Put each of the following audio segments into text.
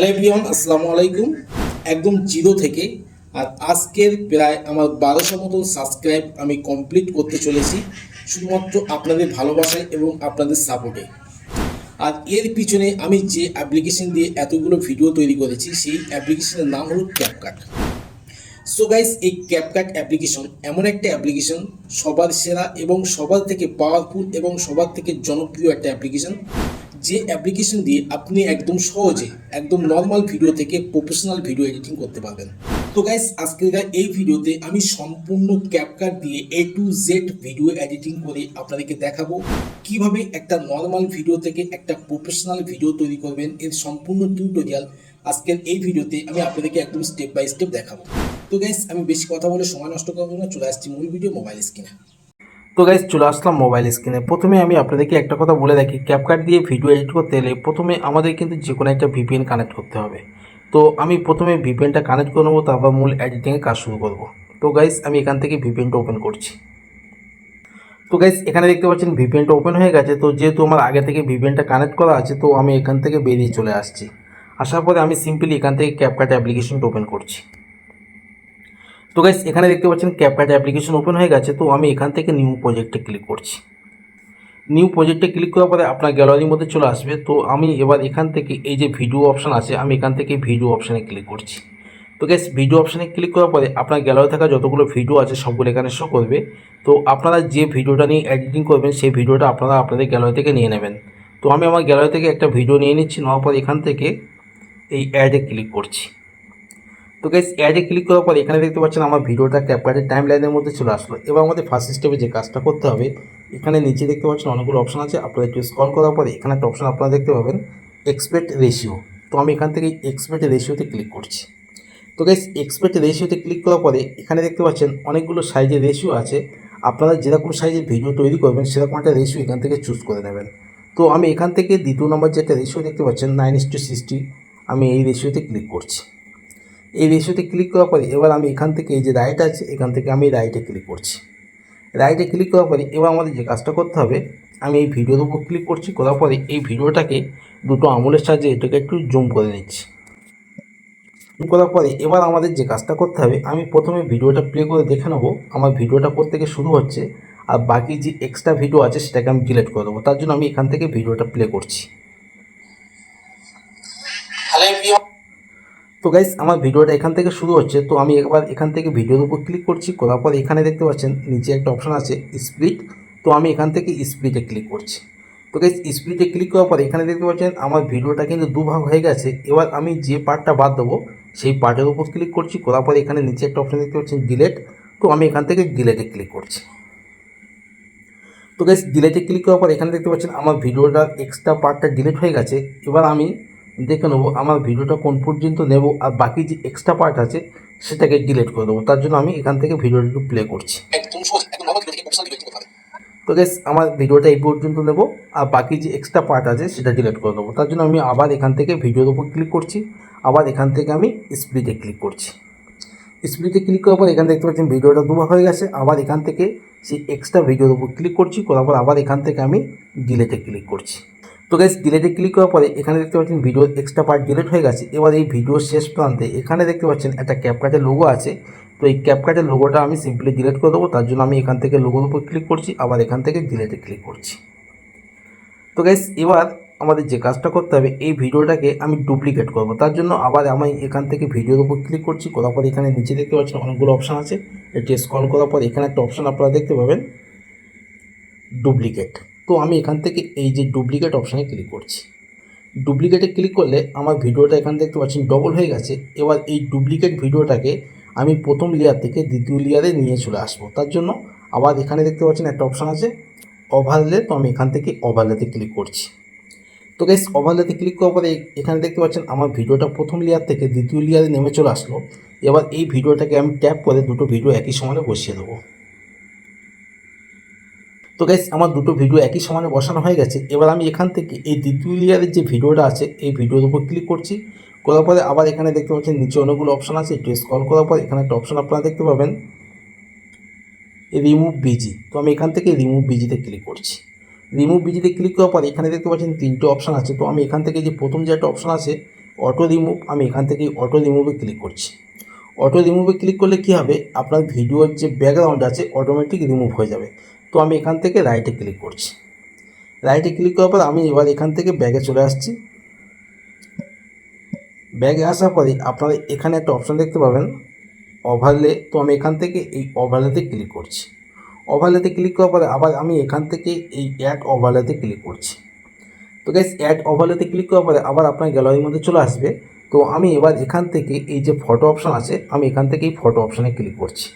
Hello everyone, আসসালামু আলাইকুম। একদম জিরো থেকে। আর আজকের প্রায় আমার বারোশো মতন সাবস্ক্রাইব আমি কমপ্লিট করতে চলেছি, শুধুমাত্র আপনাদের ভালোবাসায় এবং আপনাদের সাপোর্টে। আর এর পিছনে আমি যে অ্যাপ্লিকেশন দিয়ে এতগুলো ভিডিও তৈরি করেছি, সেই অ্যাপ্লিকেশনের নাম হলো ক্যাপকাট সো গাইস এই ক্যাপকাট অ্যাপ্লিকেশন এমন একটা অ্যাপ্লিকেশন সবার সেরা এবং সবার থেকে পাওয়ারফুল এবং সবার থেকে জনপ্রিয় একটা অ্যাপ্লিকেশন যে অ্যাপ্লিকেশন দিয়ে আপনি একদম সহজে, একদম নর্মাল ভিডিও থেকে প্রফেশনাল ভিডিও এডিটিং করতে পারবেন। তো গাইস আজকের এই ভিডিওতে আমি সম্পূর্ণ ক্যাপকাট দিয়ে A to Z video editing করে আপনাদেরকে দেখাবো কীভাবে একটা নর্মাল ভিডিও থেকে একটা প্রফেশনাল ভিডিও তৈরি করবেন। এর সম্পূর্ণ টিউটোরিয়াল আজকের এই ভিডিওতে আমি আপনাদেরকে একদম স্টেপ বাই স্টেপ দেখাবো। তো গাইস আমি বেশি কথা বলে সময় নষ্ট করব না, চলে আসছি মূল ভিডিও মোবাইল স্ক্রিনে তো গাইজ চলে আসলাম মোবাইল স্ক্রিনে প্রথমে আমি আপনাদেরকে একটা কথা বলে রাখি ক্যাপকাট দিয়ে ভিডিও এডিট করতে এলে প্রথমে আমাদের কিন্তু যে কোনো একটা ভিপিএন কানেক্ট করতে হবে। তো আমি প্রথমে ভিপিএনটা কানেক্ট করে নেব, তারপর মূল এডিটিংয়ে কাজ শুরু করব। তো গাইজ আমি এখান থেকে ভিপিএনটা ওপেন করছি। তো গাইজ এখানে দেখতে পাচ্ছেন ভিপিএনটা ওপেন হয়ে গেছে। তো যেহেতু আমার আগে থেকে ভিপিএনটা কানেক্ট করা আছে, তো আমি এখান থেকে বেরিয়ে চলে আসছি। আসার পরে আমি সিম্পলি এখান থেকে ক্যাপকাট অ্যাপ্লিকেশনটা ওপেন করছি। তো গাইস এখানে দেখতে পাচ্ছেন ক্যাপকাট অ্যাপ্লিকেশন ওপেন হয়ে গেছে, তো আমি এখান থেকে নিউ প্রজেক্টে ক্লিক করছি। নিউ প্রজেক্টে ক্লিক করার পরে আপনার গ্যালারির মধ্যে চলে আসবে, তো আমি এবার এখান থেকে এই যে ভিডিও অপশান আছে, আমি এখান থেকে ভিডিও অপশানে ক্লিক করছি। তো গ্যাস ভিডিও অপশানে ক্লিক করার পরে আপনার গ্যালারি থাকা যতগুলো ভিডিও আছে, সবগুলো এখানে শো করবে। তো আপনারা যে ভিডিওটা নিয়ে এডিটিং করবেন, সেই ভিডিওটা আপনারা আপনাদের গ্যালারি থেকে নিয়ে নেবেন। তো আমি আমার গ্যালারি থেকে একটা ভিডিও নিয়ে নিচ্ছি, নেওয়ার পর এখান থেকে এই অ্যাডে ক্লিক করছি। তো গাইস অ্যাডে ক্লিক করার পর এখানে দেখতে পাচ্ছেন আমার ভিডিওটা ক্যাপকাটের টাইম লাইনের মধ্যে চলে আসলো। এবার আমাদের ফার্স্ট স্টেপে যে কাজটা করতে হবে, এখানে নিচে দেখতে পাচ্ছেন অনেকগুলো অপশন আছে। আপনারা একটু স্ক্রল করার পরে এখানে একটা অপশন আপনারা দেখতে পাবেন এক্সপেক্ট রেশিও তো আমি এখান থেকে এক্সপেক্ট রেশিওতে ক্লিক করছি। তো গাইস এক্সপেক্ট রেশিওতে ক্লিক করার পরে এখানে দেখতে পাচ্ছেন অনেকগুলো সাইজের রেশিও আছে। আপনারা যেরকম সাইজের ভিডিও তৈরি করবেন, সেরকম একটা রেশিও এখান থেকে চুজ করে নেবেন। তো আমি এখান থেকে দ্বিতীয় নম্বর যেটা রেশিও দেখতে পাচ্ছেন নাইন ইস টু সিক্সটি আমি এই রেশিওতে ক্লিক করছি। এই রেশিওতে ক্লিক করার পরে এবার আমি এখান থেকে এই যে রাইট আছে, এখান থেকে আমি রাইটে ক্লিক করছি। রাইটে ক্লিক করার পরে এবার আমাদের যে কাজটা করতে হবে, আমি এই ভিডিওর উপর ক্লিক করছি, করার পরে এই ভিডিওটাকে দুটো আঙুলের সাহায্যে এটাকে একটু জুম করে নিচ্ছি। জুম করার পরে এবার আমাদের যে কাজটা করতে হবে, আমি প্রথমে ভিডিওটা প্লে করে দেখে নেব, আমার ভিডিওটা থেকে শুরু হচ্ছে, আর বাকি যে এক্সট্রা ভিডিও আছে সেটাকে আমি ডিলিট করে দেবো। তার জন্য আমি এখান থেকে ভিডিওটা প্লে করছি। হ্যালো তো গাইস আমার ভিডিওটা এখান থেকে শুরু হচ্ছে। তো আমি একবার এখান থেকে ভিডিওর উপর ক্লিক করছি, করার পর এখানে দেখতে পাচ্ছেন, নিচে একটা অপশন আছে স্প্লিট তো আমি এখান থেকে স্প্লিটে ক্লিক করছি। তো গাইস স্প্লিটে ক্লিক করার পর এখানে দেখতে পাচ্ছেন, আমার ভিডিওটা কিন্তু দুভাগ হয়ে গেছে। এবার আমি যে পার্টটা বাদ দেবো, সেই পার্টের উপর ক্লিক করছি, করার পর এখানে নিচে একটা অপশান দেখতে পাচ্ছেন ডিলেট তো আমি এখান থেকে ডিলেটে ক্লিক করছি। তো গাইস ডিলেটে ক্লিক করার পর এখানে দেখতে পাচ্ছেন, আমার ভিডিওটার এক্সট্রা পার্টটা ডিলেট হয়ে গেছে। এবার আমি দেখে নেব আমার ভিডিওটা কোন পর্যন্ত নেব আর বাকি যে এক্সট্রা পার্ট আছে সেটাকে ডিলিট করে দেবো। তার জন্য আমি এখান থেকে ভিডিওটা একটু প্লে করছি। তো গ্যাস আমার ভিডিওটা এই পর্যন্ত নেব আর বাকি যে এক্সট্রা পার্ট আছে সেটা ডিলিট করে দেবো। তার জন্য আমি আবার এখান থেকে ভিডিওর উপর ক্লিক করছি। আবার এখান থেকে আমি স্প্লিটে ক্লিক করছি। স্প্লিটে ক্লিক করার পর এখানে দেখতে পাচ্ছেন ভিডিওটা দুবার হয়ে গেছে। আবার এখান থেকে সেই এক্সট্রা ভিডিওর উপর ক্লিক করছি। করার পর আবার এখান থেকে আমি ডিলেটে ক্লিক করছি। তো গাইস ডিলেটে ক্লিক করার পরে এখানে দেখতে পাচ্ছেন ভিডিওর এক্সট্রা পার্ট ডিলিট হয়ে গেছে। এবার এই ভিডিওর শেষ প্রান্তে এখানে দেখতে পাচ্ছেন একটা ক্যাপকাটের লোগো আছে। তো এই ক্যাপকাটের লোগোটা আমি সিম্পলি ডিলিট করে দেবো, তার জন্য আমি এখান থেকে লোগোর উপর ক্লিক করছি, আবার এখান থেকে ডিলেটে ক্লিক করছি। তো গাইস এবার আমাদের যে কাজটা করতে হবে, এই ভিডিওটাকে আমি ডুপ্লিকেট করব। তার জন্য আবার আমি এখান থেকে ভিডিওর উপর ক্লিক করছি, করার পর এখানে নিচে দেখতে পাচ্ছেন অনেকগুলো অপশান আছে। এটি স্ক্রল করার পর এখানে একটা অপশান আপনারা দেখতে পাবেন ডুপ্লিকেট তো আমি এখান থেকে এই যে ডুপ্লিকেট অপশানে ক্লিক করছি। ডুপ্লিকেটে ক্লিক করলে আমার ভিডিওটা এখানে দেখতে পাচ্ছেন ডবল হয়ে গেছে। এবার এই ডুপ্লিকেট ভিডিওটাকে আমি প্রথম লেয়ার থেকে দ্বিতীয় লেয়ারে নিয়ে চলে আসব। তার জন্য আবার এখানে দেখতে পাচ্ছেন একটা অপশান আছে ওভারলে তো। আমি এখান থেকে ওভারলেতে ক্লিক করছি। তো গাইস ওভারলেতে ক্লিক করার পরে এখানে দেখতে পাচ্ছেন আমার ভিডিওটা প্রথম লেয়ার থেকে দ্বিতীয় লেয়ারে নেমে চলে আসলো। এবার এই ভিডিওটাকে আমি ট্যাপ করে দুটো ভিডিও একই সময় বসিয়ে দেবো। তো গাইস আমার দুটো ভিডিও একই সমানে বসানো হয়ে গেছে। এবার আমি এখান থেকে এই দ্বিতীয় লেয়ারের যে ভিডিওটা আছে, এই ভিডিওর উপর ক্লিক করছি। করার পরে আবার এখানে দেখতে পাচ্ছেন, নিচে অনেকগুলো অপশান আছে। একটু স্ক্রল করার পর এখানে একটা অপশান আপনারা দেখতে পাবেন। রিমুভ বিজি তো আমি এখান থেকে রিমুভ বিজিতে ক্লিক করছি। রিমুভ বিজিতে ক্লিক করার পর এখানে দেখতে পাচ্ছেন, তিনটে অপশান আছে। তো আমি এখান থেকে যে প্রথম যে একটা অপশান আছে অটো রিমুভ আমি এখান থেকে অটো রিমুভে ক্লিক করছি। অটো রিমুভে ক্লিক করলে কী হবে? আপনার ভিডিওর যে ব্যাকগ্রাউন্ড আছে অটোমেটিক রিমুভ হয়ে যাবে। তো আমি এখান থেকে রাইটে ক্লিক করছি। রাইটে ক্লিক করার পর আমি এবার এখান থেকে ব্যাগে চলে আসছি। ব্যাগে আসার পরে আপনারা এখানে একটা অপশান দেখতে পাবেন ওভারলে তো আমি এখান থেকে এই ওভারলেতে ক্লিক করছি। ওভারলেতে ক্লিক করার পরে আবার আমি এখান থেকে এই অ্যাড ওভারলেতে ক্লিক করছি। তো গ্যাস অ্যাড ওভারলেতে ক্লিক করার পরে আবার আপনার গ্যালারির মধ্যে চলে আসবে। তো আমি এবার এখান থেকে এই যে ফটো অপশান আছে, আমি এখান থেকে এই ফটো অপশানে ক্লিক করছি।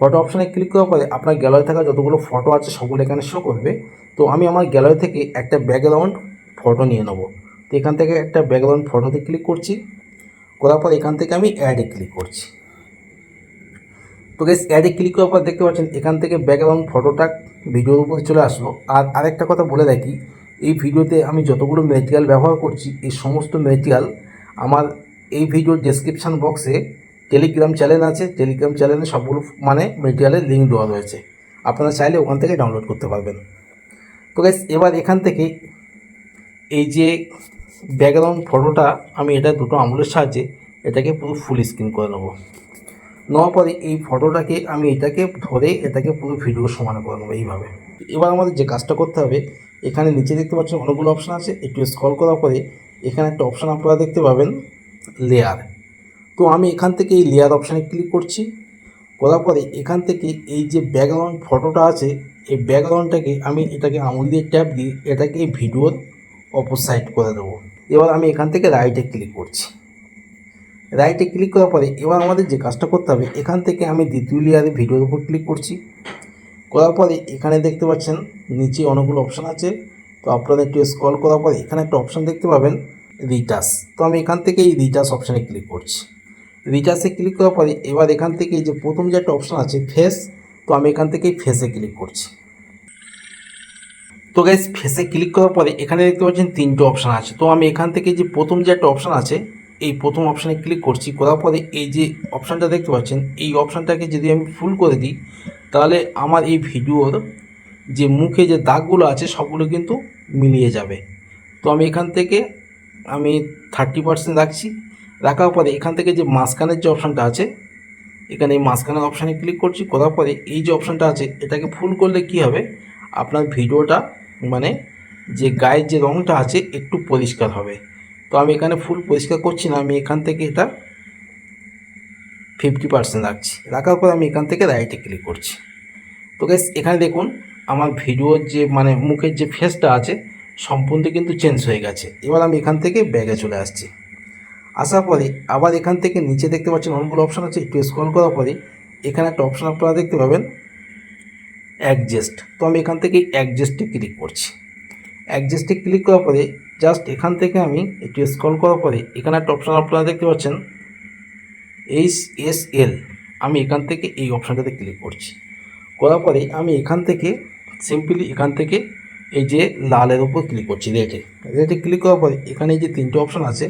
ফটো অপশানে ক্লিক করার পরে আপনার গ্যালারি থাকা যতগুলো ফটো আছে সবগুলো এখানে শো করবে। তো আমি আমার গ্যালারি থেকে একটা ব্যাকগ্রাউন্ড ফটো নিয়ে নেব। তো এখান থেকে একটা ব্যাকগ্রাউন্ড ফটোতে ক্লিক করছি। করার পর এখান থেকে আমি অ্যাডে ক্লিক করছি। তো গেস অ্যাডে ক্লিক করার পর দেখতে পাচ্ছেন, এখান থেকে ব্যাকগ্রাউন্ড ফটোটা ভিডিওর উপরে চলে আসলো। আর আরেকটা কথা বলে রাখি, এই ভিডিওতে আমি যতগুলো মেটেরিয়াল ব্যবহার করছি, এই সমস্ত মেটেরিয়াল আমার এই ভিডিওর ডেসক্রিপশান বক্সে টেলিগ্রাম চ্যানেল আছে টেলিগ্রাম চ্যানেলে সবগুলো মানে মেটেরিয়ালের লিঙ্ক দেওয়া রয়েছে। আপনারা চাইলে ওখান থেকে ডাউনলোড করতে পারবেন। তো গাইস এবার এখান থেকে এই যে ব্যাকগ্রাউন্ড ফটোটা আমি এটা দুটো আঙুলের সাহায্যে এটাকে পুরো ফুল স্ক্রিন করে নেব। নেওয়ার পরে এই ফটোটাকে আমি এটাকে ধরে এটাকে পুরো ভিডিও সমান করে নেব এইভাবে। এবার আমাদের যে কাজটা করতে হবে, এখানে নিচে দেখতে পাচ্ছেন অনেকগুলো অপশান আছে, একটু স্ক্রল করার পরে এখানে একটা অপশান আপনারা দেখতে পাবেন লেয়ার তো আমি এখান থেকে এই লেয়ার অপশানে ক্লিক করছি। করার পরে এখান থেকে এই যে ব্যাকগ্রাউন্ড ফটোটা আছে, এই ব্যাকগ্রাউন্ডটাকে আমি এটাকে আঙুল দিয়ে ট্যাপ দিয়ে এটাকে ভিডিওর অপর সাইড করে দেবো। এবার আমি এখান থেকে রাইটে ক্লিক করছি। রাইটে ক্লিক করার পরে এবার আমাদের যে কাজটা করতে হবে, এখান থেকে আমি দ্বিতীয় লেয়ারে ভিডিওর উপর ক্লিক করছি। করার পরে এখানে দেখতে পাচ্ছেন নিচে অনেকগুলো অপশান আছে। তো আপনারা একটু স্ক্রল করার পরে এখানে একটা অপশান দেখতে পাবেন রিটাস তো আমি এখান থেকে এই রিটাস অপশানে ক্লিক করছি। রিটাসে ক্লিক করার পরে এবার এখান থেকে যে প্রথম যে একটা অপশান আছে ফেস তো আমি এখান থেকেই ফেসে ক্লিক করছি। তো গাইজ ফেসে ক্লিক করার পরে এখানে দেখতে পাচ্ছেন তিনটে অপশান আছে। তো আমি এখান থেকে যে প্রথম যে একটা অপশান আছে, এই প্রথম অপশানে ক্লিক করছি। করার পরে এই যে অপশানটা দেখতে পাচ্ছেন, এই অপশানটাকে যদি আমি ফুল করে দিই, তাহলে আমার এই ভিডিওর যে মুখে যে দাগগুলো আছে, সবগুলো কিন্তু মিলিয়ে যাবে। তো আমি এখান থেকে আমি থার্টি পার্সেন্ট রাখছি। রাখার পরে এখান থেকে যে মাঝখানের যে অপশানটা আছে, এখানে এই মাঝখানের অপশানে ক্লিক করছি, করার পরে এই যে অপশানটা আছে, এটাকে ফুল করলে কি হবে? আপনার ভিডিওটা মানে যে গায়ের যে রঙটা আছে, একটু পরিষ্কার হবে। তো আমি এখানে ফুল পরিষ্কার করছি না, আমি এখান থেকে এটা ফিফটি পার্সেন্ট রাখছি। রাখার পর আমি এখান থেকে রাইটে ক্লিক করছি। তো গাইস এখানে দেখুন, আমার ভিডিওর যে মানে মুখের যে ফেসটা আছে, সম্পূর্ণ কিন্তু চেঞ্জ হয়ে গেছে। এবার আমি এখান থেকে ব্যাগে চলে আসছি। আসার পরে আবার এখান থেকে নিচে দেখতে পাচ্ছেন অনেকগুলো অপশান আছে, একটু স্ক্রল করার পরে এখানে একটা অপশান আপনারা দেখতে পাবেন অ্যাডজাস্ট তো আমি এখান থেকে অ্যাডজাস্টে ক্লিক করছি। অ্যাডজাস্টে ক্লিক করার পরে জাস্ট এখান থেকে আমি একটু স্ক্রল করার পরে এখানে একটা অপশান আপনারা দেখতে পাচ্ছেন এইচ এস এল আমি এখান থেকে এই অপশানটাতে ক্লিক করছি। করার পরে আমি এখান থেকে সিম্পলি এখান থেকে এই যে লালের উপর ক্লিক করছি রেটে রেটে ক্লিক করার পরে এখানে যে তিনটে অপশান আছে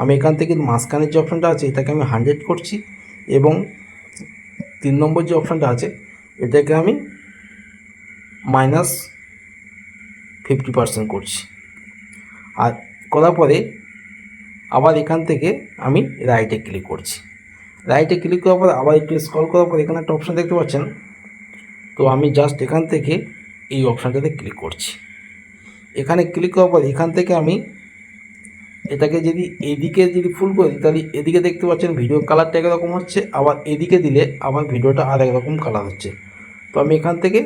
আমি এখান থেকে মাঝখানের যে অপশানটা আছে, এটাকে আমি হান্ড্রেড করছি এবং তিন নম্বর যে অপশানটা আছে, এটাকে আমি মাইনাস ফিফটি পার্সেন্ট করছি। আর করার পরে আবার এখান থেকে আমি রাইটে ক্লিক করছি। রাইটে ক্লিক করার পর আবার একটু স্ক্রল করার পর এখানে একটা অপশান দেখতে পাচ্ছেন। তো আমি জাস্ট এখান থেকে এই অপশানটাতে ক্লিক করছি। এখানে ক্লিক করার পর এখান থেকে আমি এটাকে যদি এদিকে যদি ফুল করে দিই, তাহলে এদিকে দেখতে পাচ্ছেন ভিডিও কালারটা একরকম হচ্ছে, আবার এদিকে দিলে আবার ভিডিওটা আর একরকম কালার হচ্ছে। তো আমি এখান থেকে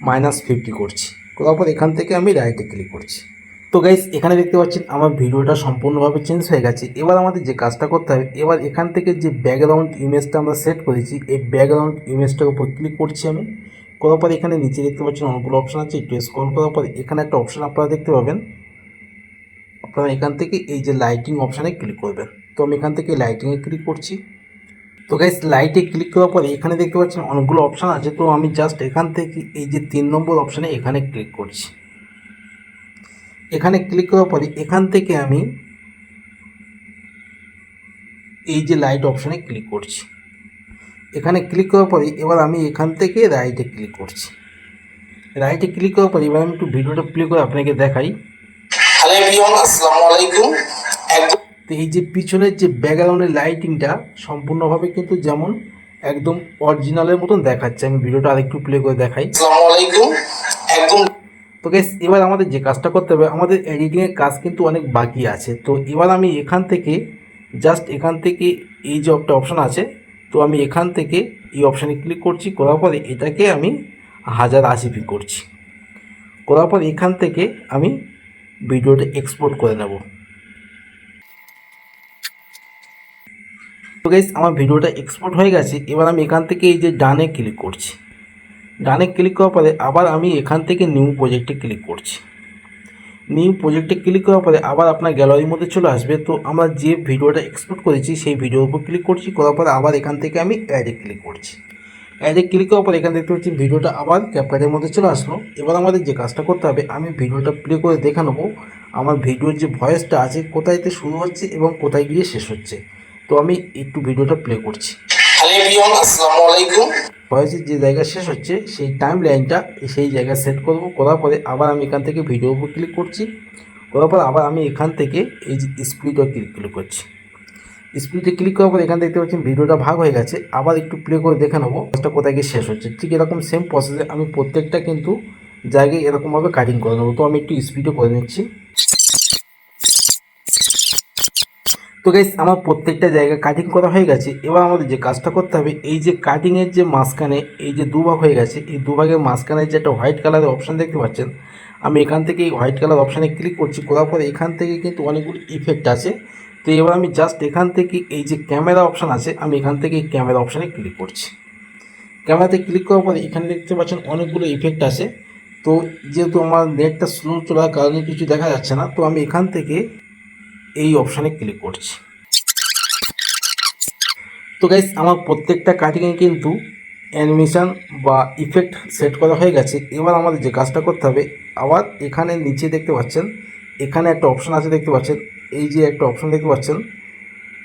মাইনাস ফিফটি করছি। করার পর এখান থেকে আমি রাইটে ক্লিক করছি। তো গাইস এখানে দেখতে পাচ্ছেন আমার ভিডিওটা সম্পূর্ণভাবে চেঞ্জ হয়ে গেছে। এবার আমাদের যে কাজটা করতে হবে, এবার এখান থেকে যে ব্যাকগ্রাউন্ড ইমেজটা আমরা সেট করেছি, এই ব্যাকগ্রাউন্ড ইমেজটার উপর ক্লিক করছি আমি। করার পর এখানে নিচে দেখতে পাচ্ছেন অনেকগুলো অপশান আছে, একটু স্ক্রল করার পর এখানে একটা অপশান আপনারা দেখতে পাবেন। আপনারা এখান থেকে এই যে লাইটিং অপশানে ক্লিক করবেন। তো আমি এখান থেকে লাইটিংয়ে ক্লিক করছি। তো গাইস লাইটে ক্লিক করার পরে এখানে দেখতে পাচ্ছেন অনেকগুলো অপশান আছে। তো আমি জাস্ট এখান থেকে এই যে তিন নম্বর অপশানে এখানে ক্লিক করছি। এখানে ক্লিক করার পরে এখান থেকে আমি এই যে লাইট অপশানে ক্লিক করছি। এখানে ক্লিক করার পরে এবার আমি এখান থেকে রাইটে ক্লিক করছি। রাইটে ক্লিক করার পরে এবার আমি একটু ভিডিওটা প্লে করে আপনাকে দেখাই। হ্যালো এভরিওয়ান আসসালামু আলাইকুম তো এই যে পিছনের যে ব্যাকগ্রাউন্ডের লাইটিংটা সম্পূর্ণভাবে কিন্তু যেমন একদম অরিজিনালের মতন দেখাচ্ছে। আমি ভিডিওটা আরেকটু প্লে করে দেখাই। আসসালামু আলাইকুম একদম তো গেস এবার আমাদের যে কাজটা করতে হবে আমাদের এডিটিংয়ের কাজ কিন্তু অনেক বাকি আছে। তো এবার আমি এখান থেকে জাস্ট এখান থেকে এই যে একটা অপশান আছে তো আমি এখান থেকে এই অপশানে ক্লিক করছি। করার পরে এটাকে আমি হাজার আশি পি করছি। করার পর এখান থেকে আমি ভিডিওটা এক্সপোর্ট করে নেব। তো গাইস আমার ভিডিওটা এক্সপোর্ট হয়ে গেছে। এবার আমি এখান থেকে এই যে ডানে ক্লিক করছি। ডানে ক্লিক করার পরে আবার আমি এখান থেকে নিউ প্রজেক্টে ক্লিক করছি। নিউ প্রজেক্টে ক্লিক করার পরে আবার আপনার গ্যালারির মধ্যে চলে আসবে। তো আমরা যে ভিডিওটা এক্সপোর্ট করেছি, সেই ভিডিওর উপর ক্লিক করছি। করার পরে আবার এখান থেকে আমি অ্যাডে ক্লিক করছি। অ্যাডে ক্লিক করার পর এখানে দেখতে পাচ্ছি ভিডিওটা আবার ক্যাপকাটের মধ্যে চলে আসলো। এবার আমাদের যে কাজটা করতে হবে আমি ভিডিওটা প্লে করে দেখে নেব আমার ভিডিওর যে ভয়েসটা আছে কোথায়তে শুরু হচ্ছে এবং কোথায় গিয়ে শেষ হচ্ছে। তো আমি একটু ভিডিওটা প্লে করছি। ভয়েসের যে জায়গা শেষ হচ্ছে সেই টাইম লাইনটা সেই জায়গায় সেট করব। করার পরে আবার আমি এখান থেকে ভিডিও উপর ক্লিক করছি। করার পর আবার আমি এখান থেকে এই যে স্পিডও ক্লিক ক্লিক করছি। স্পিডে ক্লিক করার পর এখান দেখতে পাচ্ছেন ভিডিওটা ভাগ হয়ে গেছে। আবার একটু প্লে করে দেখে নেব। কাজটা কোথায় গিয়ে শেষ হচ্ছে। ঠিক এরকম সেম প্রসেসে আমি প্রত্যেকটা কিন্তু জায়গায় এরকমভাবে কাটিং করে নেব। তো আমি একটু স্পিডে করে নিচ্ছি। তো গাইস আমার প্রত্যেকটা জায়গায় কাটিং করা হয়ে গেছে। এবার আমাদের যে কাজটা করতে হবে, এই যে কাটিংয়ের যে মাঝখানে এই যে দুভাগ হয়ে গেছে, এই দুভাগের মাঝখানে যে একটা হোয়াইট কালারের অপশান দেখতে পাচ্ছেন, আমি এখান থেকে এই হোয়াইট কালার অপশানে ক্লিক করছি। করার পরে এখান থেকে কিন্তু অনেকগুলো ইফেক্ট আছে তো এবার আমি জাস্ট এখান থেকে এই যে ক্যামেরা অপশান আছে, আমি এখান থেকে ক্যামেরা অপশানে ক্লিক করছি। ক্যামেরাতে ক্লিক করার পরে এখানে দেখতে পাচ্ছেন অনেকগুলো ইফেক্ট আছে। তো যেহেতু আমার নেটটা স্লো চলার কারণে কিছু দেখা যাচ্ছে না, তো আমি এখান থেকে এই অপশানে ক্লিক করছি। তো গাইস আমার প্রত্যেকটা কাটিংয়ে কিন্তু অ্যানিমেশন বা ইফেক্ট সেট করা হয়ে গেছে। এবার আমাদের যে কাজটা করতে হবে, আবার এখানে নিচে দেখতে পাচ্ছেন, এখানে একটা অপশান আছে দেখতে পাচ্ছেন এই যে একটা অপশান দেখতে পাচ্ছেন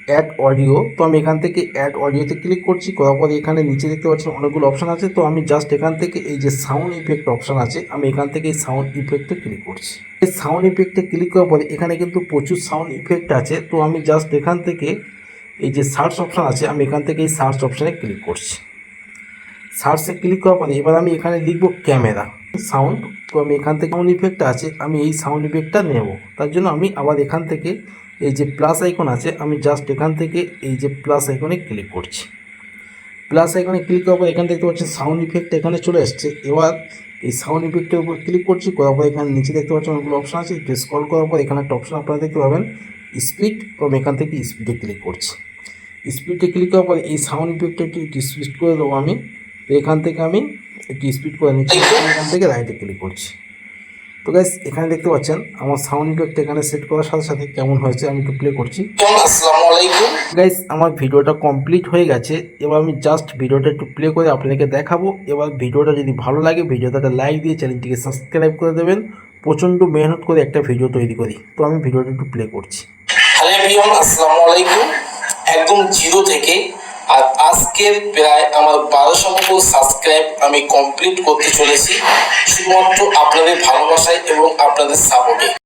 অ্যাড অডিও তো আমি এখান থেকে অ্যাড অডিওতে ক্লিক করছি, করার পরে এখানে নিচে দেখতে পাচ্ছেন অনেকগুলো অপশান আছে, তো আমি জাস্ট এখান থেকে এই যে সাউন্ড ইফেক্ট অপশান আছে, আমি এখান থেকে এই সাউন্ড ইফেক্টে ক্লিক করছি। এই সাউন্ড ইফেক্টে ক্লিক করার পরে এখানে কিন্তু প্রচুর সাউন্ড ইফেক্ট আছে, তো আমি জাস্ট এখান থেকে এই যে সার্চ অপশান আছে, আমি এখান থেকে এই সার্চ অপশানে ক্লিক করছি। সার্চে ক্লিক করার পরে এবার আমি এখানে লিখব ক্যামেরা সাউন্ড তো আমি এখান থেকে সাউন্ড ইফেক্ট আছে, আমি এই সাউন্ড ইফেক্টটা নেব। তার জন্য আমি আবার এখান থেকে এই যে প্লাস আইকন আছে, আমি জাস্ট এখান থেকে এই যে প্লাস আইকনে ক্লিক করছি। প্লাস আইকনে ক্লিক করার পর এখান দেখতে পাচ্ছেন সাউন্ড ইফেক্ট এখানে চলে এসছে। এবার এই সাউন্ড ইফেক্টের উপর ক্লিক করছি, করার পর এখানে নিচে দেখতে পাচ্ছেন অনেকগুলো অপশান আছে, একটু স্ক্রল করার পর এখানে একটা অপশান আপনারা দেখতে পাবেন স্পিড তো আমি এখান থেকে স্পিডে ক্লিক করছি। স্পিডে ক্লিক করার পর এই সাউন্ড ইফেক্টটা একটু স্পিড করে দেবো আমি। তো এখান থেকে আমি একটু স্পিড করে নিচ্ছি। এখান থেকে রাইটে ক্লিক করছি। তো গাইস এখানে দেখতে পাচ্ছেন আমার সাউন্ড ইফেক্ট এখানে সেট করার সাথে সাথে কেমন হয়েছে আমি একটু প্লে করছি। আসসালামু আলাইকুম। গাইস আমার ভিডিওটা কমপ্লিট হয়ে গেছে। এবার আমি জাস্ট ভিডিওটা একটু প্লে করে আপনাদেরকে দেখাবো। এবার ভিডিওটা যদি ভালো লাগে ভিডিওটা একটা লাইক দিয়ে চ্যানেলটিকে সাবস্ক্রাইব করে দেবেন। প্রচণ্ড মেহনত করে একটা ভিডিও তৈরি করি। তো আমি ভিডিওটা একটু প্লে করছি। হ্যালো আসসালামু আলাইকুম। একদম জিরো থেকে আর আজকের প্রায় আমার বারোশো মতো সাবস্ক্রাইব আমি কমপ্লিট করতে চলেছি। শুধুমাত্র আপনাদের ভালোবাসায় এবং আপনাদের সাপোর্টে